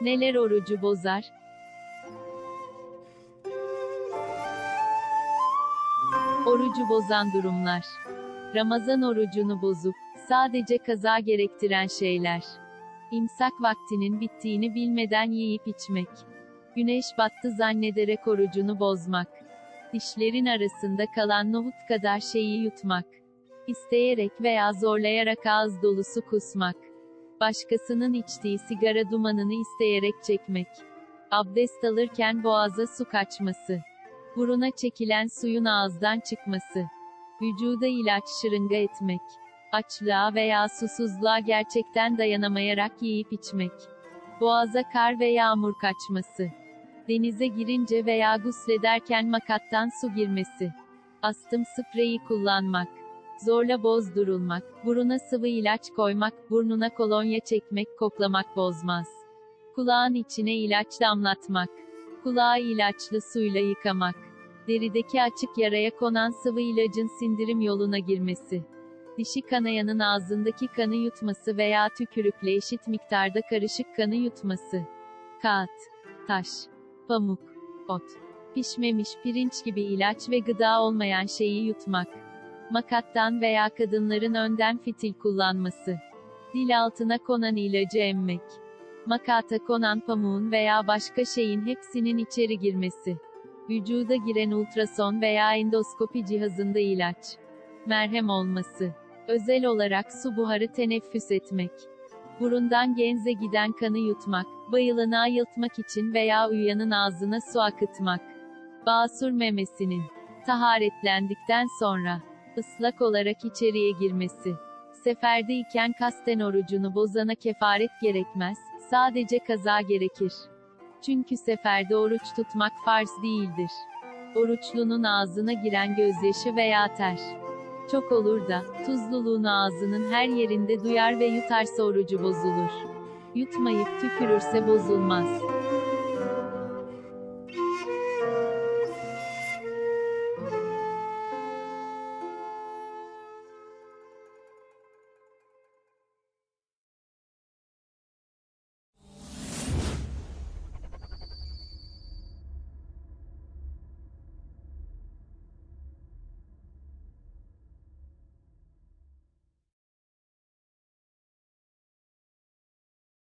Neler orucu bozar? Orucu bozan durumlar. Ramazan orucunu bozup, sadece kaza gerektiren şeyler. İmsak vaktinin bittiğini bilmeden yiyip içmek. Güneş battı zannederek orucunu bozmak. Dişlerin arasında kalan nohut kadar şeyi yutmak. İsteyerek veya zorlayarak ağız dolusu kusmak. Başkasının içtiği sigara dumanını isteyerek çekmek. Abdest alırken boğaza su kaçması. Buruna çekilen suyun ağızdan çıkması. Vücuda ilaç şırınga etmek. Açlığa veya susuzluğa gerçekten dayanamayarak yiyip içmek. Boğaza kar ve yağmur kaçması. Denize girince veya guslederken makattan su girmesi. Astım spreyi kullanmak. Zorla bozdurulmak, buruna sıvı ilaç koymak, burnuna kolonya çekmek, koklamak bozmaz. Kulağın içine ilaç damlatmak. Kulağı ilaçlı suyla yıkamak. Derideki açık yaraya konan sıvı ilacın sindirim yoluna girmesi. Dişi kanayanın ağzındaki kanı yutması veya tükürükle eşit miktarda karışık kanı yutması. Kağıt, taş, pamuk, ot, pişmemiş pirinç gibi ilaç ve gıda olmayan şeyi yutmak. Makattan veya kadınların önden fitil kullanması. Dil altına konan ilacı emmek. Makata konan pamuğun veya başka şeyin hepsinin içeri girmesi. Vücuda giren ultrason veya endoskopi cihazında ilaç. Merhem olması. Özel olarak su buharı teneffüs etmek. Burundan genze giden kanı yutmak, bayılanı ayıltmak için veya uyuyanın ağzına su akıtmak. Basur memesinin taharetlendikten sonra ıslak olarak içeriye girmesi. Seferdeyken kasten orucunu bozana kefaret gerekmez, sadece kaza gerekir. Çünkü seferde oruç tutmak farz değildir. Oruçlunun ağzına giren gözyaşı veya ter. Çok olur da, tuzluluğunu ağzının her yerinde duyar ve yutarsa orucu bozulur. Yutmayıp tükürürse bozulmaz.